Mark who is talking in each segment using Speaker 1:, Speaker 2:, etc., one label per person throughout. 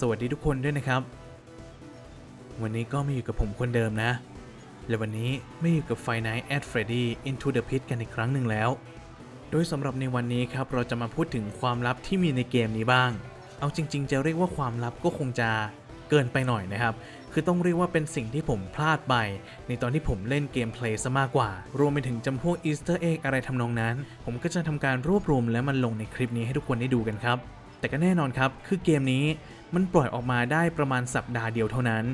Speaker 1: สวัสดีทุกคนด้วยนะครับ วันนี้ก็มาอยู่กับผมคนเดิมนะ และวันนี้ไม่อยู่กับไฟไนท์แอดเฟรดดี้ Into the Pit กันอีกครั้งหนึ่งแล้ว โดยสำหรับในวันนี้ครับเราจะมาพูดถึงความลับที่มีในเกมนี้บ้าง เอาจริง ๆ จะเรียกว่าความลับก็คงจะเกินไปหน่อยนะครับ คือต้องเรียกว่าเป็นสิ่งที่ผมพลาดไป ในตอนที่ผมเล่นเกมเพลย์ซะมากกว่า รวมไปถึงจำพวกอีสเตอร์เอ็กอะไรทำนองนั้น ผมก็จะทำการรวบรวมและมันลงในคลิปนี้ให้ทุกคนได้ดูกันครับ แต่ก็แน่นอนครับ คือเกมนี้ มันปล่อยออกมาได้ประมาณสัปดาห์เดียวเท่านั้น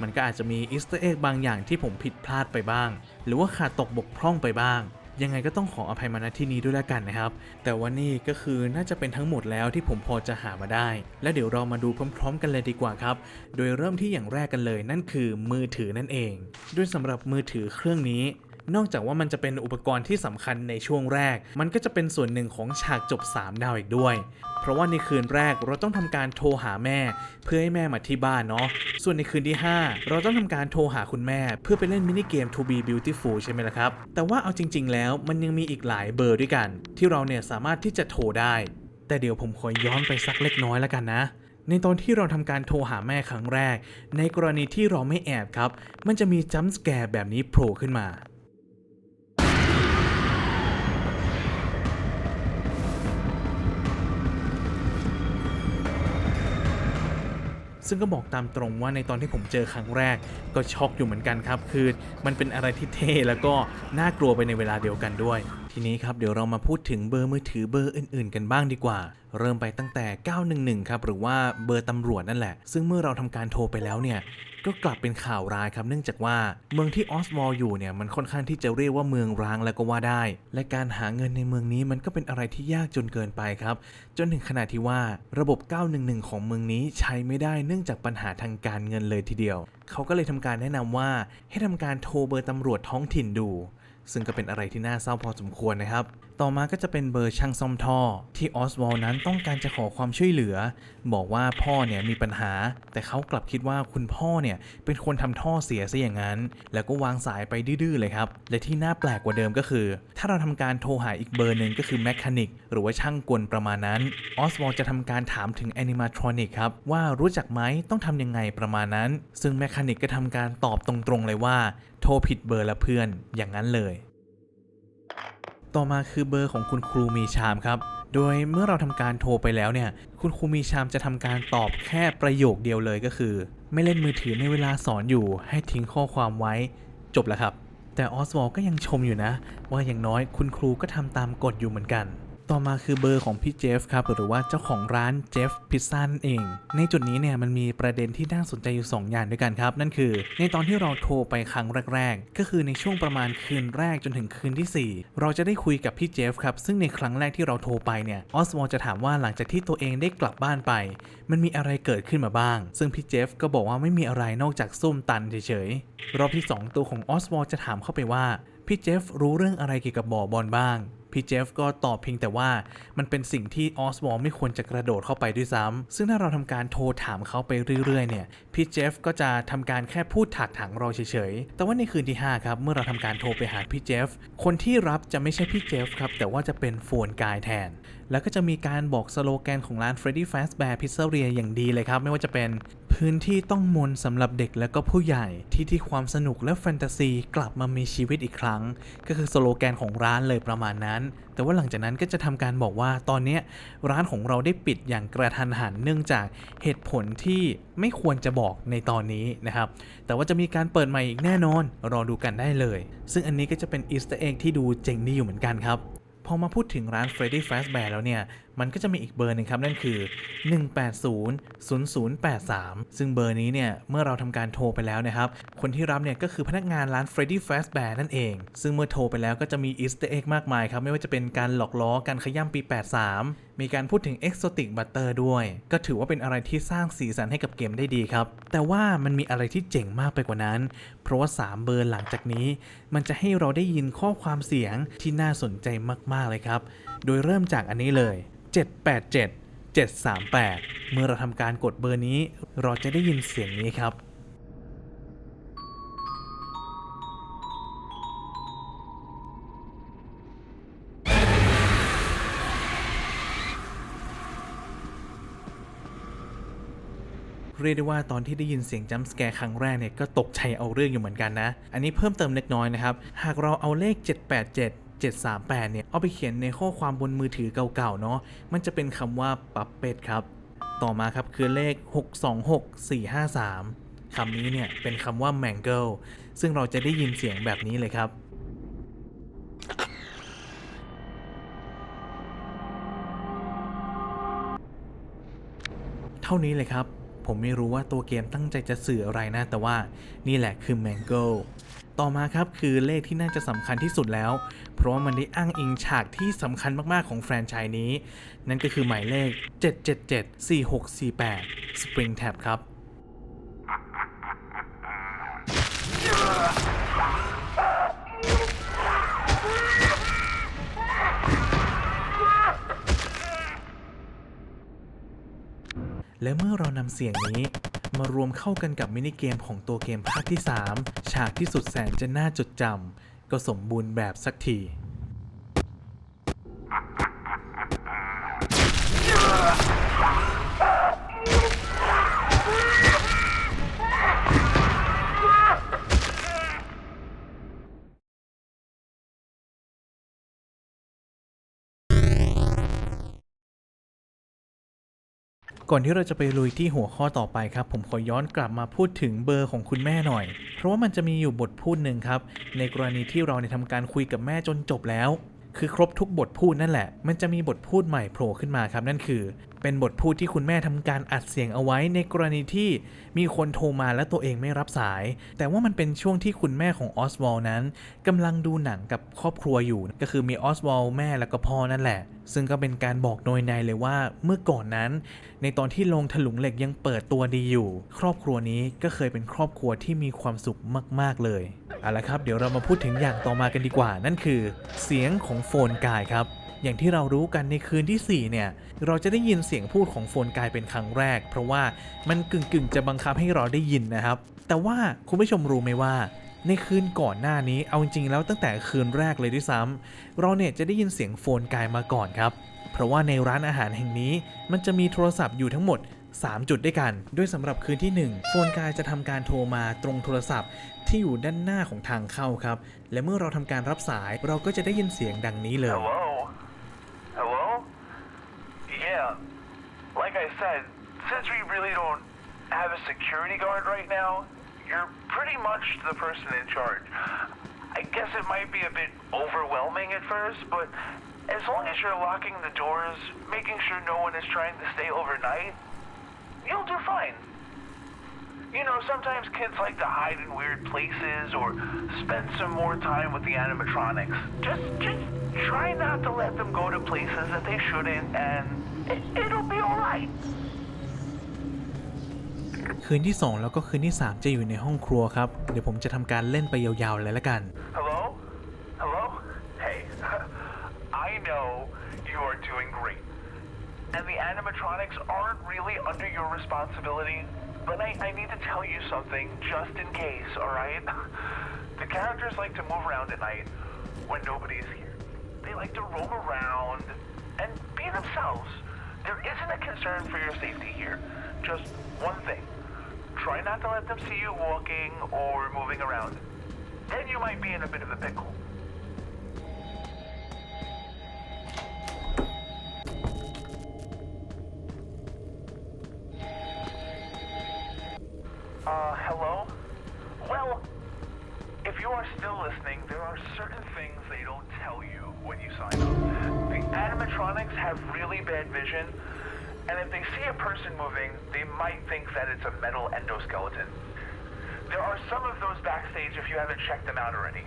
Speaker 1: มันก็อาจจะมีอีสเตอร์เอ็กบางอย่างที่ผมผิดพลาดไปบ้าง หรือว่าขาดตกบกพร่องไปบ้าง ยังไงก็ต้องขออภัยมาณที่นี้ด้วยแล้วกันนะครับ แต่ว่านี่ก็คือน่าจะเป็นทั้งหมดแล้วที่ผมพอจะหามาได้ และเดี๋ยวเรามาดูพร้อม ๆ กันเลยดีกว่าครับ โดยเริ่มที่อย่างแรกกันเลย นั่นคือมือถือนั่นเอง ด้วยสำหรับมือถือเครื่องนี้ นอกจากว่ามันจะเป็นอุปกรณ์ที่สำคัญในช่วงแรก มันก็จะเป็นส่วนหนึ่งของฉากจบ 3 ดาวอีกด้วย เพราะว่าในคืนแรกเราต้องทำการโทรหาแม่ เพื่อให้แม่มาที่บ้านเนาะ ส่วนในคืนที่ 5 เราต้องทำการโทรหาคุณแม่ เพื่อไปเล่นมินิเกม To Be Beautiful ใช่ไหมล่ะครับ แต่ว่าเอาจริง ๆ แล้วมันยังมีอีกหลายเบอร์ด้วยกัน ที่เราเนี่ยสามารถที่จะโทรได้ แต่เดี๋ยวผมขอย้อนไปสักเล็กน้อยแล้วกันนะในตอนที่เราทำการโทรหาแม่ครั้งแรก ในกรณีที่เราไม่แอบครับ มันจะมีจัมป์สแกร์แบบนี้โผล่ขึ้นมา ซึ่งก็บอกตามตรงว่าในตอนที่ผมเจอครั้งแรก ก็ช็อกอยู่เหมือนกันครับ คือมันเป็นอะไรที่เท่แล้วก็น่ากลัวไปในเวลาเดียวกันด้วย ทีนี้ครับเดี๋ยวเรามาพูดถึงเบอร์มือถือเบอร์อื่น ๆ กันบ้างดีกว่า เริ่มไปตั้งแต่ 911 ครับหรือว่าเบอร์ตำรวจนั่นแหละ ซึ่งเมื่อเราทำการโทรไปแล้วเนี่ยก็กลับเป็นข่าวร้ายครับเนื่องจากว่าเมืองที่ออสวอลอยู่เนี่ยมันค่อนข้างที่จะเรียกว่าเมืองร้างแล้วก็ว่าได้ และการหาเงินในเมืองนี้มันก็เป็นอะไรที่ยากจนเกินไปครับ จนถึงขนาดที่ว่าระบบ 911 ของเมืองนี้ใช้ไม่ได้เนื่องจากปัญหาทางการเงินเลยทีเดียว เขาก็เลยทำการแนะนำว่าให้ทำการโทรเบอร์ตำรวจท้องถิ่นดู ซึ่งก็เป็นอะไรที่น่าเศร้าพอสมควรนะครับ ต่อมาก็จะเป็นเบอร์ช่างซ่อมท่อ ที่ออสวอลนั้นต้องการจะขอความช่วยเหลือ บอกว่าพ่อเนี่ยมีปัญหา แต่เขากลับคิดว่าคุณพ่อเนี่ยเป็นคนทำท่อเสียซะอย่างนั้น แล้วก็วางสายไปดื้อๆเลยครับ และที่น่าแปลกกว่าเดิมก็คือ ถ้าเราทำการโทรหาอีกเบอร์หนึ่งก็คือแมคานิกหรือว่าช่างกลประมาณนั้นออสวอลจะทำการถามถึงแอนิมาทรอนิกครับว่ารู้จักไหมต้องทำยังไงประมาณนั้น ซึ่งแมคานิกก็ทำการตอบตรงๆเลยว่า โทรผิดเบอร์ละเพื่อนอย่างนั้นเลย ต่อมาคือเบอร์ของคุณครูมีชามครับ โดยเมื่อเราทำการโทรไปแล้วเนี่ย คุณครูมีชามจะทำการตอบแค่ประโยคเดียวเลยก็คือ ไม่เล่นมือถือในเวลาสอนอยู่ ให้ทิ้งข้อความไว้ จบแล้วครับ แต่ออสวอลก็ยังชมอยู่นะ ว่าอย่างน้อยคุณครูก็ทำตามกฎอยู่เหมือนกัน ต่อมาคือเบอร์ของพี่เจฟครับหรือว่าเจ้าของร้านเจฟพิซซ่านั่นเอง ในจุดนี้เนี่ยมันมีประเด็นที่น่าสนใจอยู่ 2 อย่างด้วยกันครับ นั่นคือ ในตอนที่เราโทรไปครั้งแรก ๆ ก็คือในช่วงประมาณคืนแรกจนถึงคืนทีสี่4 เราจะได้คุยกับพี่เจฟครับ ซึ่งในครั้งแรกที่เราโทรไปเนี่ยออสวอลจะถามว่าหลังจากที่ตัวเองได้กลับบ้านไป มันมีอะไรเกิดขึ้นมาบ้าง ซึ่งพี่เจฟก็บอกว่าไม่มีอะไรนอกจากส้มตันเฉยๆรอบที่สองตัวของออสวอลจะถามเข้าไปว่าพี่เจฟรู้เรื่องอะไรเกี่ยวกับบ่อบอลบ้าง พี่เจฟก็ตอบเพียงแต่ว่ามันเป็นสิ่งที่ออสวอลไม่ควรจะกระโดดเข้าไปด้วยซ้ำซึ่งถ้าเราทำการโทรถามเขาไปเรื่อยๆเนี่ยพี่เจฟก็จะทำการแค่พูดถากถางเราเฉยๆ แต่ว่าในคืนที่ 5 ครับเมื่อเราทำการโทรไปหาพี่เจฟคนที่รับจะไม่ใช่พี่เจฟครับแต่ว่าจะเป็นโฟนกายแทน แล้วก็จะมีการบอกสโลแกนของร้าน Freddy Fazbear Pizzeria อย่างดีเลยครับ ไม่ว่าจะเป็น พื้นที่ต้องมนสำหรับเด็กและก็ผู้ใหญ่ที่ที่ความสนุกและแฟนตาซีกลับมามีชีวิตอีกครั้ง ก็คือสโลแกนของร้านเลยประมาณนั้น แต่ว่าหลังจากนั้นก็จะทำการบอกว่าตอนนี้ร้านของเราได้ปิดอย่างกระทันหันเนื่องจากเหตุผลที่ไม่ควรจะบอกในตอนนี้นะครับ แต่ว่าจะมีการเปิดใหม่อีกแน่นอน รอดูกันได้เลย ซึ่งอันนี้ก็จะเป็นอีสต์เอ็กที่ดูเจ๋งดีอยู่เหมือนกันครับ พอมาพูดถึงร้าน Freddy Fazbear แล้วเนี่ย มันก็จะมีอีกเบอร์หนึ่งครับ นั่นคือ 1800083 ซึ่งเบอร์นี้เนี่ย เมื่อเราทำการโทรไปแล้วนะครับ คนที่รับเนี่ยก็คือพนักงานร้าน Freddy Fazbear นั่นเอง ซึ่งเมื่อโทรไปแล้วก็จะมี Easter egg มากมายครับ ไม่ว่าจะเป็นการหลอกล้อการขย้ำปี 83 มีการพูดถึง Exotic Butter ด้วย ก็ถือว่าเป็นอะไรที่สร้างสีสันให้กับเกมได้ดีครับ แต่ว่ามันมีอะไรที่เจ๋งมากไปกว่านั้น เพราะว่า 3 เบอร์หลังจากนี้ มันจะให้เราได้ยินข้อความเสียงที่น่าสนใจมาก ๆ เลยครับ โดยเริ่มจากอันนี้เลย 787 738 เมื่อเราทำการกดเบอร์นี้ เราจะได้ยินเสียงนี้ครับ เรียกได้ว่าตอนที่ได้ยินเสียงจัมป์สแกร์ครั้งแรกเนี่ยก็ตกใจเอาเรื่องอยู่เหมือนกันนะ อันนี้เพิ่มเติมเล็กน้อยนะครับ หากเราเอาเลข 787 738 เนี่ย เอาไปเขียนในข้อความบนมือถือเก่าๆ เนาะ มันจะเป็นคำว่าปับเป็ดครับ ต่อมาครับคือเลข 626453คำนี้เนี่ยเป็นคำว่า mangle ซึ่งเราจะได้ยินเสียงแบบนี้เลยครับเท่านี้เลยครับ ผมไม่รู้ว่าตัวเกมตั้งใจจะสื่ออะไรนะ แต่ว่านี่แหละคือ Mango ต่อมาครับคือเลขที่น่าจะสำคัญที่สุดแล้ว เพราะว่ามันได้อ้างอิงฉากที่สำคัญมาก ๆ ของแฟรนไชส์นี้ นั่นก็คือหมายเลข 7774648 Spring Tab ครับ และเมื่อเรานำเสียงนี้ มารวมเข้ากันกับมินิเกมของตัวเกมภาคที่ 3 ฉากที่สุดแสนจะน่าจดจำก็สมบูรณ์แบบสักที ก่อนที่เราจะไปลุยที่หัวข้อต่อไปครับ ผมขอย้อนกลับมาพูดถึงเบอร์ของคุณแม่หน่อย เพราะว่ามันจะมีอยู่บทพูดหนึ่งครับ ในกรณีที่เราเนี่ยทำการคุยกับแม่จนจบแล้ว คือครบทุกบทพูดนั่นแหละ มันจะมีบทพูดใหม่โผล่ขึ้นมาครับนั่นคือ เป็นบทพูดที่คุณแม่ทำการอัดเสียงเอาไว้ในกรณีที่มีคนโทรมาและตัวเองไม่รับสาย แต่ว่ามันเป็นช่วงที่คุณแม่ของออสวอลนั้นกำลังดูหนังกับครอบครัวอยู่ ก็คือมีออสวอลแม่แล้วก็พ่อนั่นแหละ ซึ่งก็เป็นการบอกโดยในเลยว่าเมื่อก่อนนั้น ในตอนที่โรงถลุงเหล็กยังเปิดตัวดีอยู่ ครอบครัวนี้ก็เคยเป็นครอบครัวที่มีความสุขมาก ๆเลยเอาละครับ เดี๋ยวเรามาพูดถึงอย่างต่อมากันดีกว่า นั่นคือ เสียงของโฟนกายครับ อย่างที่เรารู้กันในคืนที่ 4 เนี่ย เราจะได้ยินเสียงพูดของโฟนกายเป็นครั้งแรก เพราะว่ามันกึ่งๆ จะบังคับให้เราได้ยินนะครับ แต่ว่าคุณผู้ชมรู้ไหมว่า ในคืนก่อนหน้านี้เอาจริงๆแล้วตั้งแต่คืนแรกเลยด้วยซ้ำเราเนี่ยจะได้ยินเสียงโฟนกายมาก่อนครับ เพราะว่าในร้านอาหารแห่งนี้ มันจะมีโทรศัพท์อยู่ทั้งหมด 3 จุดด้วยกันโดยสำหรับคืนที่ 1 โฟนกายจะทำการโทรมาตรงโทรศัพท์ที่อยู่ด้านหน้าของทางเข้าครับ และเมื่อเราทำการรับสายเราก็จะได้ยินเสียงดังนี้เลย
Speaker 2: Hello? Like I said, since we really don't have a security guard right now, you're pretty much the person in charge. I guess it might be a bit overwhelming at first, but as long as you're locking the doors, making sure no one is trying to stay overnight, you'll do fine. You know, sometimes kids like to hide in weird places or spend some more time with the animatronics. Just, just try not to let them go to places that they shouldn't, and it, it'll be alright.
Speaker 1: คืนที่ 2 แล้วก็คืนที่ 3 จะอยู่ในห้องครัวครับ เดี๋ยวผมจะทำการเล่นไปยาวๆเลยละกัน
Speaker 2: Hello? Hello? Hey, I know you are doing great. And the animatronics aren't really under your responsibility, but I, I need to tell you something just in case, alright? The characters like to move around at night when nobody is here. They like to roam around and be themselves. There isn't a concern for your safety here. Just one thing. Try not to let them see you walking or moving around. Then you might be in a bit of a pickle. Have really bad vision, and if they see a person moving, they might think that it's a metal endoskeleton. There are some of those backstage if you haven't checked them out already.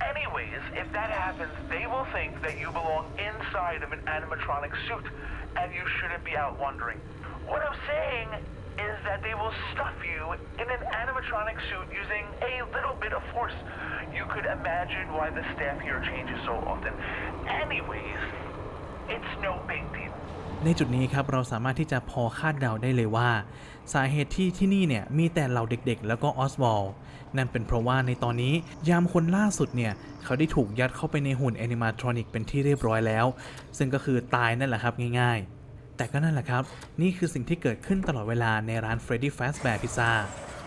Speaker 2: Anyways, if that happens, they will think that you belong inside of an animatronic suit, and you shouldn't be out wandering. What I'm saying is that they will stuff you in an animatronic suit using a little bit of force. You could imagine why the staff here changes so often. Anyways,
Speaker 1: ในจุดนี้ครับเราสามารถที่จะพอคาดเดาได้เลยว่า สาเหตุที่ที่นี่เนี่ยมีแต่เหล่าเด็กๆ แล้วก็ออสวอลนั่นเป็นเพราะว่าในตอนนี้ยามคนล่าสุดเนี่ย เขาได้ถูกยัดเข้าไปในหุ่นแอนิมาทรอนิกเป็นที่เรียบร้อยแล้ว ซึ่งก็คือตายนั่นแหละครับง่ายๆ แต่ก็นั่นแหละครับ นี่คือสิ่งที่เกิดขึ้นตลอดเวลาในร้าน Freddy Fazbear Pizza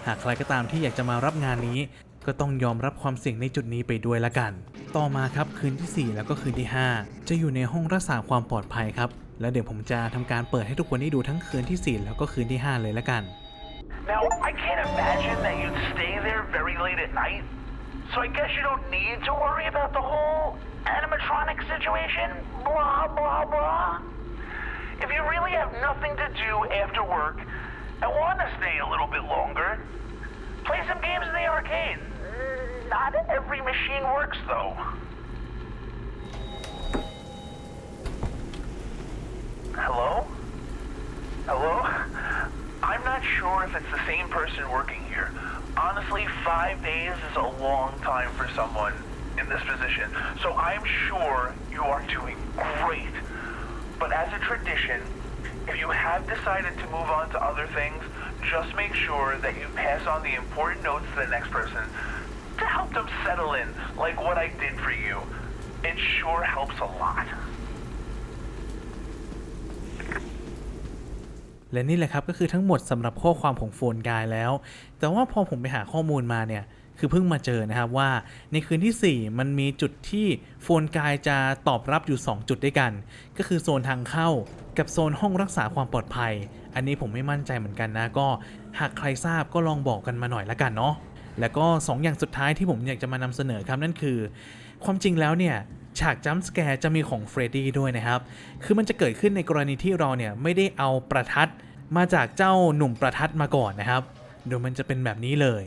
Speaker 1: หากใครก็ตามที่อยากจะมารับงานนี้ ก็ต้องยอมรับความเสี่ยงในจุดนี้ไปด้วยละกัน ต่อมาครับคืนที่ 4 แล้วก็คืนที่ 5 จะอยู่ในห้องรักษาความปลอดภัยครับ แล้วเดี๋ยวผมจะทำการเปิดให้ทุกคนได้ดูทั้งคืนที่ 4 แล้วก็คืนที่ 5 เลยละกัน
Speaker 2: Now, I can't imagine that you'd stay there very late at night, so I guess you don't need to worry about the whole animatronic situation. Blah, blah, blah. If you really have nothing to do after work and want to stay a little bit longer, play some games in the arcade. Not every machine works, though. Hello? Hello? I'm not sure if it's the same person working here. Honestly, five days is a long time for someone in this position. So I'm sure you are doing great. But as a tradition, if you have decided to move on to other things, just make sure that you pass on the important notes to the next person help them settle in, like what I did for you. It sure helps a lot.
Speaker 1: และนี่แหละครับก็คือทั้งหมดสำหรับข้อความของโฟนกายแล้ว แต่ว่าพอผมไปหาข้อมูลมาเนี่ย คือเพิ่งมาเจอนะครับว่าในคืนที่ 4 มันมีจุดที่โฟนกายจะตอบรับอยู่ 2 จุดด้วยกัน ก็คือโซนทางเข้ากับโซนห้องรักษาความปลอดภัย อันนี้ผมไม่มั่นใจเหมือนกันนะก็ หากใครทราบก็ลองบอกกันมาหน่อยละกันเนาะ แล้วก็ 2 อย่างสุดท้ายที่ผมอยากจะมานำเสนอครับนั่นคือ ความจริงแล้วเนี่ยฉากจัมส์สแกร์จะมีของเฟรดดี้ด้วยนะครับ คือมันจะเกิดขึ้นในกรณีที่เราเนี่ยไม่ได้เอาประทัดมาจากเจ้าหนุ่มประทัดมาก่อนนะครับ โดยมันจะเป็นแบบนี้เลย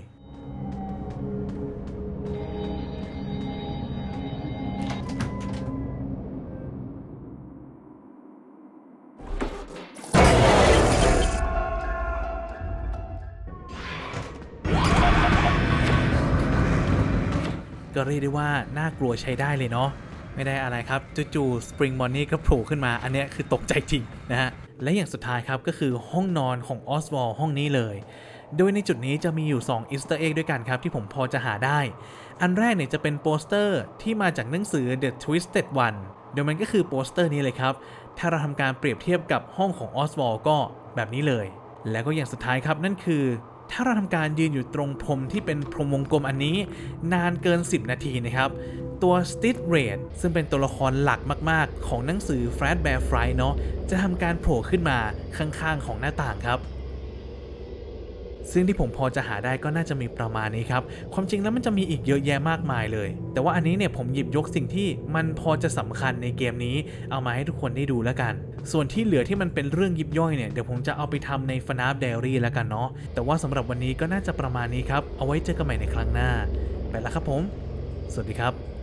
Speaker 1: เรียกได้ว่าน่ากลัวใช้ได้เลยเนาะไม่ได้อะไรครับจู่ๆสปริงบอนนี่ก็โผล่ขึ้นมาอันนี้คือตกใจจริงนะฮะและอย่างสุดท้ายครับก็คือห้องนอนของออสวอลห้องนี้เลย โดยในจุดนี้จะมีอยู่2อีสต์เอ็กด้วยกันครับที่ผมพอจะหาได้ อันแรกเนี่ยจะเป็นโปสเตอร์ที่มาจากหนังสือ The Twisted One โดยมันก็คือโปสเตอร์นี้เลยครับ ถ้าเราทำการเปรียบเทียบกับห้องของออสวอลก็แบบนี้เลย แล้วก็อย่างสุดท้ายครับนั่นคือ ถ้าเราทำการยืนอยู่ตรงพรมที่เป็นพรมวงกลมอันนี้ นานเกิน 10 นาทีนะครับ ตัว s t i t r a d ซึ่งเป็นตัวละครหลักมาก ๆ ของหนังสือ f r a d Bear Fry เนาะจะทำการโผล่ขึ้นมาข้าง ๆ ของหน้าต่างครับ ซึ่งที่ผมพอจะหาได้ก็น่าจะมีประมาณนี้ครับ ความจริงแล้วมันจะมีอีกเยอะแยะมากมายเลย แต่ว่าอันนี้เนี่ยผมหยิบยกสิ่งที่มันพอจะสำคัญในเกมนี้เอามาให้ทุกคนได้ดูแล้วกัน ส่วนที่เหลือที่มันเป็นเรื่องยิบย่อยเนี่ยเดี๋ยวผมจะเอาไปทำในฟนาฟเดลี่แล้วกันเนาะ แต่ว่าสำหรับวันนี้ก็น่าจะประมาณนี้ครับ เอาไว้เจอกันใหม่ในครั้งหน้า ไปแล้วครับผม สวัสดีครับ